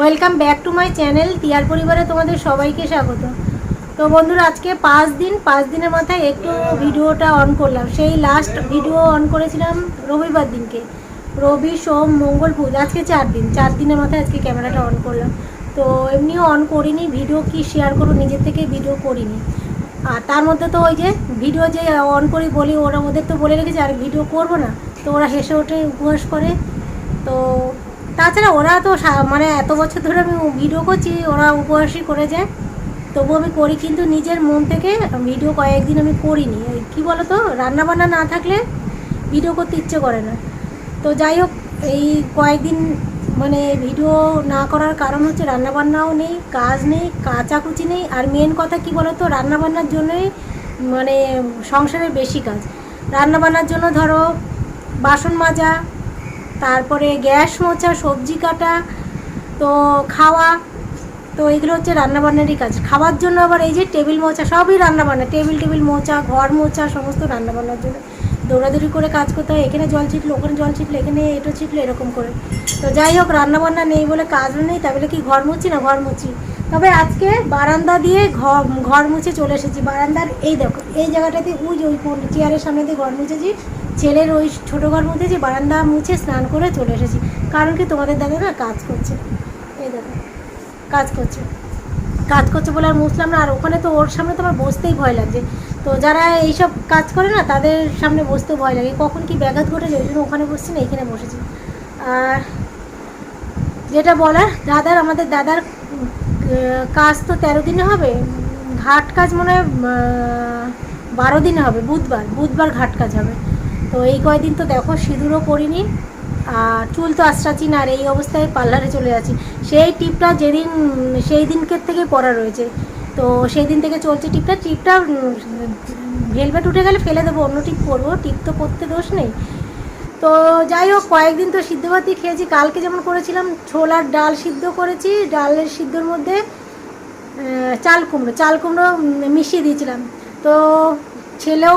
Welcome back to my channel টিয়ার পরিবারে তোমাদের সবাইকে স্বাগত। তো বন্ধুরা, আজকে পাঁচ দিন, পাঁচ দিনের মাথায় একটু ভিডিওটা অন করলাম। সেই লাস্ট ভিডিও অন করেছিলাম রবিবার দিনকে। রবি, সোম, মঙ্গল, বুধ, আজকে চার দিন। চার দিনের মাথায় আজকে ক্যামেরাটা অন করলাম। তো এমনিও অন করিনি ভিডিও কি শেয়ার করো নিজের থেকে ভিডিও করিনি। আর তার মধ্যে তো ওই যে ভিডিও যে অন করি বলি, ওরা ওদের তো বলে রেখেছে, আর ভিডিও করব না। তো ওরা হেসে ওঠে, উপহাস করে। তো তাছাড়া ওরা তো মানে এত বছর ধরে আমি ভিডিও করছি, ওরা উপহাসই করে যায়। তবু আমি করি, কিন্তু নিজের মন থেকে ভিডিও কয়েকদিন আমি করিনি। ওই কী বলো তো রান্নাবান্না না থাকলে ভিডিও করতে ইচ্ছে করে না। তো যাই হোক, এই কয়েকদিন মানে ভিডিও না করার কারণ হচ্ছে রান্নাবান্নাও নেই, কাজ নেই, কাচাকুচি নেই, আর মেন কথা কি বলো তো রান্নাবান্নার জন্যই মানে সংসারের বেশি কাজ। রান্নাবান্নার জন্য ধরো বাসন মাজা তারপরে গ্যাস মোছা সবজি কাটা, তো খাওয়া, তো এগুলো হচ্ছে রান্নাবান্নারই কাজ। খাওয়ার জন্য আবার এই যে টেবিল মোছা সবই রান্নাবান্না। টেবিল টেবিল মোছা ঘর মোছা সমস্ত রান্নাবান্নার জন্য দৌড়াদৌড়ি করে কাজ করতে হয়। এখানে জল ছিটলো, ওখানে জল ছিটলো, এখানে এটা ছিটলো, এরকম করে। তো যাই হোক, রান্নাবান্না নেই বলে কাজও নেই তাহলে কি ঘর মুছি না ঘর মুছি? তবে আজকে বারান্দা দিয়ে ঘর ঘর মুছে চলে এসেছি। বারান্দার এই দেখো, এই জায়গাটাতে ওই ওই চেয়ারের সামনে দিয়ে ঘর মুছেছি। ছেলের ওই ছোটো ঘর মধ্যে যে বারান্দা মুছে স্নান করে চলে এসেছি। কারণ কি তোমাদের দাদা না, কাজ করছে। এই দেখো, কাজ করছে। কাজ করছে বলে আর মুছলাম না। আর ওখানে তো ওর সামনে তো আমার বসতেই ভয় লাগছে তো যারা এইসব কাজ করে না, তাদের সামনে বসতে ভয় লাগে। কখন কি ব্যাঘাত ঘটে যায় ওই জন্য ওখানে বসছি না, এখানে বসেছি। আর যেটা বলার, দাদার, আমাদের দাদার কাজ তো তেরো দিনে হবে। ঘাট কাজ মনে হয় বারো দিনে হবে। বুধবার বুধবার ঘাট কাজ হবে। তো এই কয়দিন তো দেখো সিঁদুরও করিনি আর চুল তো আশ্রাচ্ছি না, আর এই অবস্থায় পার্লারে চলে যাচ্ছি। সেই টিপটা যেদিন, সেই দিনকের থেকে পড়া রয়েছে। তো সেই দিন থেকে চলছে টিপটা টিপটা ভেলভেট উঠে গেলে ফেলে দেবো, অন্য টিপ করব, টিপ তো করতে দোষ নেই। তো যাই হোক, কয়েকদিন তো সিদ্ধ ভাতই খেয়েছি, কালকে যেমন করেছিলাম, ছোলার ডাল সিদ্ধ করেছি, ডালের সিদ্ধর মধ্যে চাল কুমড়ো চাল কুমড়ো মিশিয়ে দিয়েছিলাম। তো ছেলেও,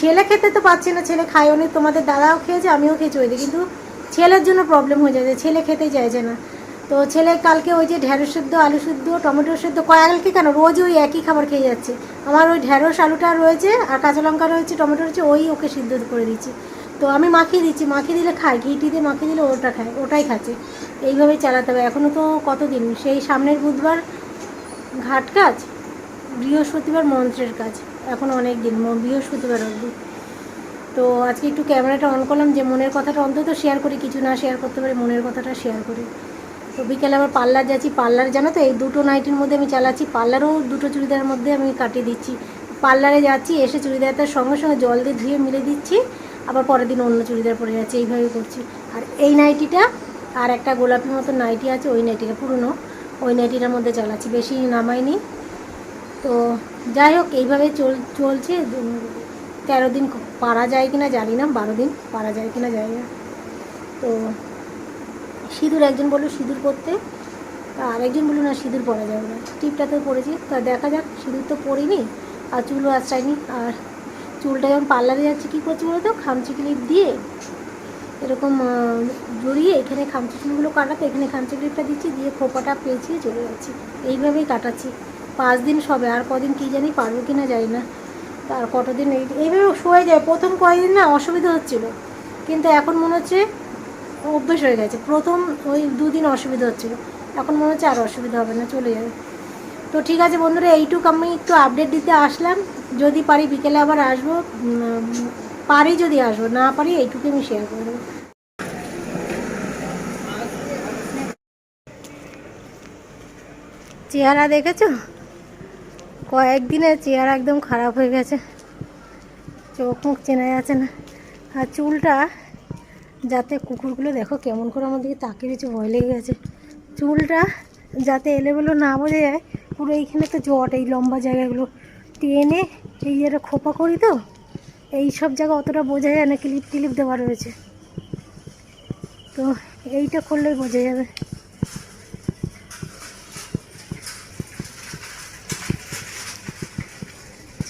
ছেলে খেতে তো পাচ্ছে না, ছেলে খায়ও নি, তোমাদের দাদাও খেয়েছে, আমিও খেয়েছি ওই। কিন্তু ছেলের জন্য প্রবলেম হয়ে যাচ্ছে ছেলে খেতে চাইছে না। তো ছেলে কালকে ওই যে ঢ্যাঁড়স সেদ্ধ, আলু সেদ্ধ, টমেটো সেদ্ধ কয়েককে কেন? রোজ ওই একই খাবার খেয়ে যাচ্ছে। আমার ওই ঢ্যাঁড়স আলুটা রয়েছে আর কাঁচা লঙ্কা রয়েছে, টমেটো রয়েছে, ওই ওকে সিদ্ধ করে দিচ্ছি। তো আমি মাখিয়ে দিচ্ছি, মাখিয়ে দিলে খায়, ঘি দিয়ে মাখিয়ে দিলে ওটা খায়, ওটাই খাচ্ছে। এইভাবেই চালাতে হবে এখনও তো কতদিন? সেই সামনের বুধবার ঘাট কাজ, বৃহস্পতিবার মন্ত্রের কাজ। এখন অনেক দিন বৃহস্পতিবার অবধি। তো আজকে একটু ক্যামেরাটা অন করলাম যে মনের কথাটা অন্তত শেয়ার করি, কিছু না শেয়ার করতে পারি, মনের কথাটা শেয়ার করি। তো বিকেলে আবার পার্লার যাচ্ছি, পার্লার জানো তো, এই দুটো নাইটের মধ্যে আমি চালাচ্ছি, পার্লারও দুটো চুড়িদারের মধ্যে আমি কাটিয়ে দিচ্ছি। পার্লারে যাচ্ছি, এসে চুড়িদারটার সঙ্গে সঙ্গে জল দিয়ে ধুয়ে মিলে দিচ্ছি, আবার পরের দিন অন্য চুড়িদার পরে যাচ্ছি, এইভাবে করছি। আর এই নাইটিটা আর একটা গোলাপি মতো নাইটি আছে, ওই নাইটিটা পুরনো, ওই নাইটিটার মধ্যে চালাচ্ছি, বেশি নামাইনি। তো যাই হোক, এইভাবে চল, চলছে। তেরো দিন পারা যায় কিনা জানি না, বারো দিন পারা যায় কিনা জানি না। তো সিঁদুর একজন বলল সিঁদুর পরতে আর একজন বলল না সিঁদুর পরা যাবে না। টিপটা তো পরেছি। তা দেখা যাক, সিঁদুর তো পরিনি, আর চুলও আশ্রায়নি। আর চুলটা যখন পার্লারে যাচ্ছে, কী করছি বলো তো খামচি ক্লিপ দিয়ে এরকম জড়িয়ে এখানে খামচি চুলগুলো কাটাতে, এখানে খামচি ক্লিপটা দিচ্ছি, দিয়ে খোপাটা পেঁচিয়ে চলে যাচ্ছি। এইভাবেই কাটাচ্ছি। পাঁচ দিন সবে, আর কদিন কী জানি পারব কি না জানি না। তার কতদিন এই, এইভাবে সয়ে যায়। প্রথম কয়েকদিন না অসুবিধা হচ্ছিল। কিন্তু এখন মনে হচ্ছে অভ্যেস হয়ে গেছে। প্রথম ওই দুদিন অসুবিধা হচ্ছিল। এখন মনে হচ্ছে আর অসুবিধা হবে না, চলে যাবে। তো ঠিক আছে বন্ধুরা, এইটুকু আমি একটু আপডেট দিতে আসলাম। যদি পারি বিকেলে আবার আসব পারি যদি আসব, না পারি এইটুকু আমি শেয়ার করে দেবো। চেহারা দেখেছ? কয়েকদিনে চেয়ার একদম খারাপ হয়ে গেছে। চোখ মুখ চেনা যাচ্ছে না। আর চুলটা, যাতে কুকুরগুলো দেখো কেমন করে আমার দিকে তাকিয়ে দিচ্ছে ভয় লেগে গেছে। চুলটা যাতে এলেবেলো না বোঝা যায়, পুরো এইখানে তো জট, এই লম্বা জায়গাগুলো। টেনে এই যেটা খোপা করি তো, এই সব জায়গা অতটা বোঝা যায় না ক্লিপ টিলিপ দেওয়া রয়েছে। তো এইটা করলেই বোঝা যাবে।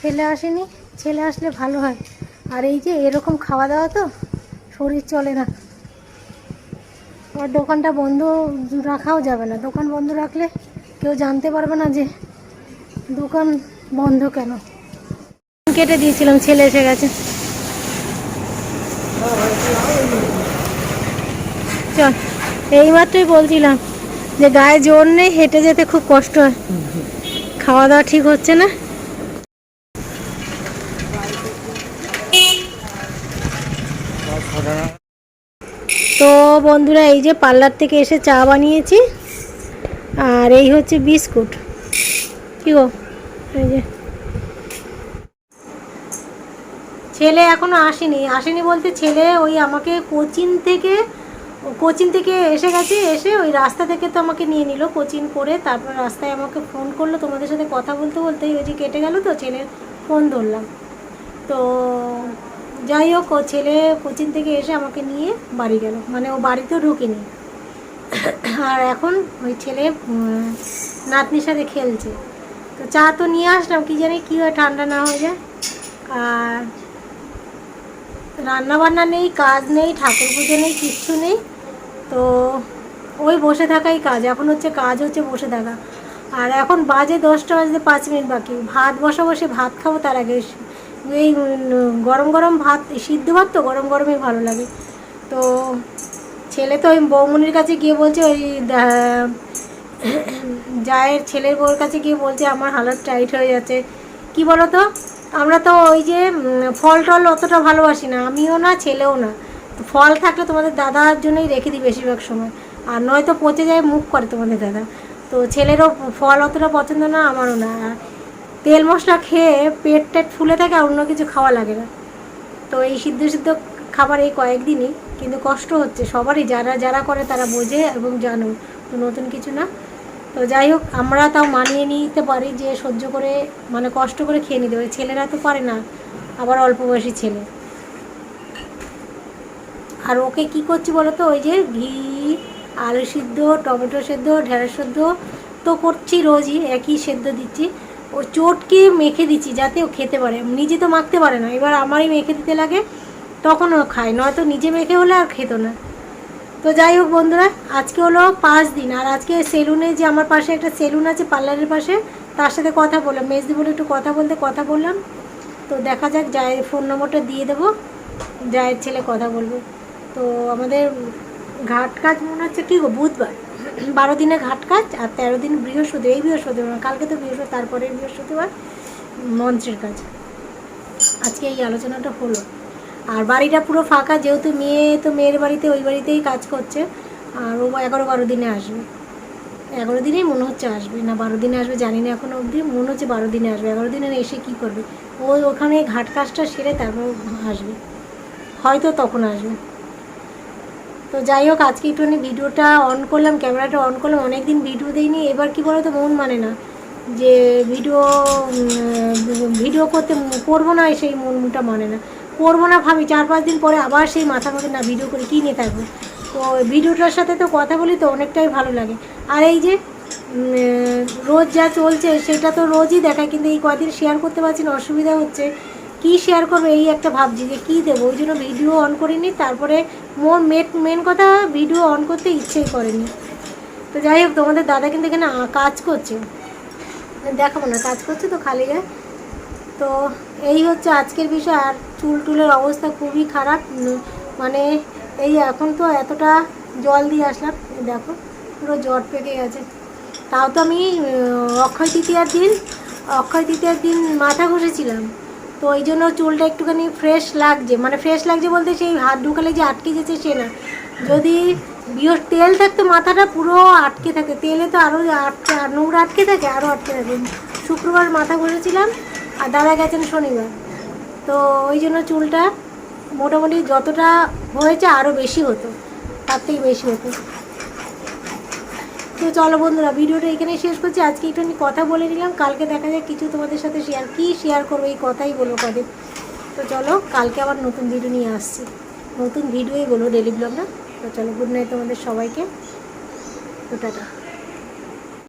ছেলে আসেনি, ছেলে আসলে ভালো হয়। আর এই যে এরকম খাওয়া দাওয়া তো, শরীর চলে না। আর দোকানটা বন্ধ রাখাও যাবে না। দোকান বন্ধ রাখলে কেউ জানতে পারবে না যে দোকান বন্ধ কেন। কেটে দিয়েছিলাম, ছেলে এসে গেছে। চল, এইমাত্রই বলছিলাম যে গায়ে জোর নেই, হেঁটে যেতে খুব কষ্ট হয়। খাওয়া দাওয়া ঠিক হচ্ছে না তো বন্ধুরা, এই যে পার্লার থেকে এসে চা বানিয়েছি। আর এই হচ্ছে বিস্কুট। কি গো? এই যে। ছেলে এখনও আসেনি। আসেনি বলতে ছেলে ওই আমাকে কোচিন থেকে কোচিন থেকে এসে গেছে, এসে ওই রাস্তা থেকে তো আমাকে নিয়ে নিল কোচিন করে, তারপর রাস্তায় আমাকে ফোন করল, তোমাদের সাথে কথা বলতে বলতে ওই যে কেটে গেল তো, ছেলের ফোন ধরলাম। তো যাই হোক ও ছেলে কোচিন থেকে এসে আমাকে নিয়ে বাড়ি গেল। মানে ও বাড়িতেও ঢুকিনি। আর এখন ওই ছেলে নাতনির সাথে খেলছে। তো চা তো নিয়ে আসলাম, কি জানি কী হয়, ঠান্ডা না হয়ে যায়। আর রান্না বান্না নেই, কাজ নেই, ঠাকুর পুজো নেই, কিচ্ছু নেই। তো ওই বসে থাকাই কাজ। এখন হচ্ছে কাজ হচ্ছে বসে থাকা। আর এখন বাজে দশটা বাজতে পাঁচ মিনিট বাকি। ভাত বসা বসে ভাত খাব তার আগে এই গরম গরম ভাত, সিদ্ধ ভাত তো গরম গরমই ভালো লাগে। তো ছেলে তো ওই বৌমনির কাছে গিয়ে বলছে, ওই জায়ের ছেলের বউর কাছে গিয়ে বলছে, আমার হালত টাইট হয়ে যাচ্ছে। কি বলো তো আমরা তো ওই যে ফল টল অতটা ভালোবাসি না, আমিও না, ছেলেও না। ফল থাকলে তোমাদের দাদার জন্যই রেখে দিই বেশিরভাগ সময়, আর নয়তো পচে যায়, মুখ করে তোমাদের দাদা। তো ছেলেরও ফল অতটা পছন্দ না, আমারও না। তেল মশলা খেয়ে পেট টেট ফুলে থাকে আর অন্য কিছু খাওয়া লাগে না। তো এই সিদ্ধ সিদ্ধ খাবার এই কয়েকদিনই, কিন্তু কষ্ট হচ্ছে। সবারই যারা যারা করে তারা বোঝে এবং জানো, তো নতুন কিছু না। তো যাই হোক, আমরা তাও মানিয়ে নিতে পারি যে সহ্য করে মানে কষ্ট করে খেয়ে নিতে পারি। ছেলেরা তো পারে না, আবার অল্প বয়সী ছেলে। আর ওকে কি করছি বলো তো ওই যে ঘি, আলু সিদ্ধ, টমেটো সেদ্ধ, ঢেঁড়স সেদ্ধ তো করছি রোজই, একই সেদ্ধ দিচ্ছি। ও চোটকে মেখে দিচ্ছি যাতে ও খেতে পারে। নিজে তো মাখতে পারে না। এবার আমারই মেখে দিতে লাগে, তখন ও খায়। নয়তো নিজে মেখে হলে আর খেত না। তো যাই হোক বন্ধুরা, আজকে হলো পাঁচ দিন। আর আজকে সেলুনে যে আমার পাশে একটা সেলুন আছে পার্লারের পাশে, তার সাথে কথা বললাম। মেজদি বলে একটু কথা বলতে কথা বললাম। তো দেখা যাক, জায়ের ফোন নম্বরটা দিয়ে দেবো। জায়ের ছেলে কথা বলবে। তো আমাদের ঘাট কাজ মনে হচ্ছে কী গো? বুধবার। বারো দিনে ঘাট কাজ আর তেরো দিন বৃহস্পতি এই বৃহস্পতিবার কালকে তো বৃহস্পতি তারপরে বৃহস্পতিবার মন্ত্রের কাজ। আজকে এই আলোচনাটা হলো। আর বাড়িটা পুরো ফাঁকা, যেহেতু মেয়ে তো মেয়ের বাড়িতে, ওই বাড়িতেই কাজ করছে। আর ও এগারো বারো দিনে আসবে। এগারো দিনেই মনে হচ্ছে আসবে। না, বারো দিনে আসবে, জানি না এখনও অবধি। মনে হচ্ছে বারো দিনে আসবে। এগারো দিনে এসে কি করবে? ও ওখানে ঘাট কাজটা সেরে তারপর আসবে। হয়তো তখন আসবে। তো যাই হোক, আজকে একটুখানি ভিডিওটা অন করলাম, ক্যামেরাটা অন করলাম অনেক দিন ভিডিও দিইনি। এবার কি বলো তো মন মানে না। যে ভিডিও ভিডিও করতে করব না, সেই মনটা মানে না। করব না ভাবি, চার পাঁচ দিন পরে আবার সেই মাথা মধ্যে, না ভিডিও করে কী নিয়ে থাকব? তো ভিডিওটার সাথে তো কথা বলি তো অনেকটাই ভালো লাগে। আর এই যে রোজ যা চলছে, সেটা তো রোজই দেখায়, কিন্তু এই কদিন শেয়ার করতে পারছি না, অসুবিধা হচ্ছে। কি শেয়ার করব, এই একটা ভাবছি যে কী দেবো? ওই জন্য ভিডিও অন করিনি, তারপরে মোর মেন মেন কথা ভিডিও অন করতে ইচ্ছেই করেনি। তো যাই হোক, তোমাদের দাদা কিন্তু এখানে কাজ করছে। দেখাবো না কাজ করছে তো খালি গায়ে। তো এই হচ্ছে আজকের বিষয়, আর চুল টুলের অবস্থা খুবই খারাপ। মানে এই এখন তো এতটা জল দিয়ে আসলাম দেখো, পুরো জট পেকে গেছে। তাও তো আমি অক্ষয় তৃতীয়ার দিন, অক্ষয় তৃতীয়ার দিন মাথা ঘষেছিলাম। তো ওই জন্য চুলটা একটুখানি ফ্রেশ লাগছে। মানে ফ্রেশ লাগছে বলতে সেই হাত ঢুকালে যে আটকে যেতে সে না। যদি বিয় তেল থাকতো, মাথাটা পুরো আটকে থাকে। তেলে তো আরও আটকে নোংরা আটকে থাকে আরও আটকে থাকে। শুক্রবার মাথা ঘষেছিলাম, আর দাদা গেছেন শনিবার। তো ওই জন্য চুলটা মোটামুটি যতটা হয়েছে আরও বেশি হতো, তার থেকে বেশি হতো। তো চলো বন্ধুরা, ভিডিওটা এখানে শেষ করছি। আজকে একটুখানি কথা বলে নিলাম। কালকে দেখা যায় কিছু তোমাদের সাথে শেয়ার কি শেয়ার করব, এই কথাই বলব কদিন। তো চলো, কালকে আবার নতুন ভিডিও নিয়ে আসছি। নতুন ভিডিওই বলব ডেলি ব্লগটা তো চলো গুড নাইট তোমাদের সবাইকে। তো টাটা।